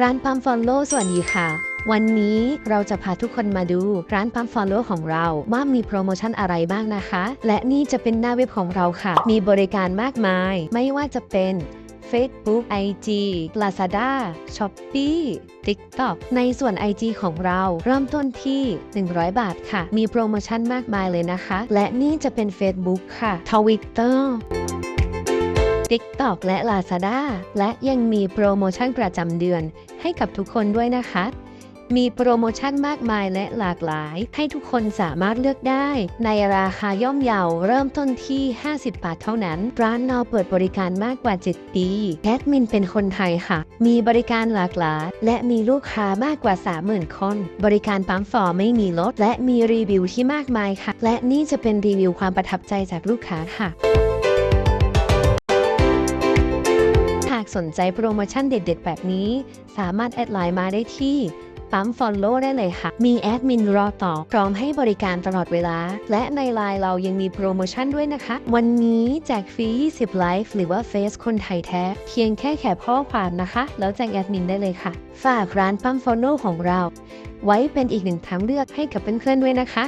ร้านปั๊มฟอลโล่สวัสดีค่ะ วันนี้เราจะพาทุกคนมาดูร้านปั๊มฟอลโล่ของเรา ว่ามีโปรโมชั่นอะไรบ้างนะคะ และนี่จะเป็นหน้าเว็บของเราค่ะ มีบริการมากมาย ไม่ว่าจะเป็น Facebook IG Lazada Shopee TikTok ในส่วน IG ของเราเริ่มต้นที่ 100 บาทค่ะ มีโปรโมชั่นมากมายเลยนะคะ และนี่จะเป็น Facebook ค่ะ Twitter TikTok และ Lazada และยังมีโปรโมชั่นประจำเดือนให้กับทุกคนด้วยนะคะ มีโปรโมชั่นมากมายและหลากหลาย ให้ทุกคนสามารถเลือกได้ ในราคาย่อมเยาเริ่มต้นที่ 50 บาทเท่านั้น ร้านเราเปิดบริการมากกว่า 7 ปีแอดมินเป็นคนไทยค่ะ มีบริการหลากหลาย และมีลูกค้ามากกว่า 30,000 คน บริการปั๊มฟอร์ไม่มีลด และมีรีวิวที่มากมายค่ะ และนี่จะเป็นรีวิวความประทับใจจากลูกค้าค่ะ สนใจโปรโมชั่นเด็ด ๆ แบบนี้ สามารถแอดไลน์มาได้ที่ปั๊ม Follow ได้เลยค่ะ มีแอดมินรอตอบพร้อมให้บริการตลอดเวลา และในไลน์เรายังมีโปรโมชั่นด้วยนะคะ วันนี้แจกฟรี 20 ไลฟ์หรือว่าเฟซคนไทยแท้ เพียงแค่แคปข้อความนะคะ แล้วแจ้งแอดมินได้เลยค่ะ ฝากร้านปั๊ม Follow ของเรา ไว้เป็นอีกหนึ่งทางเลือกให้กับเพื่อนๆด้วยนะคะ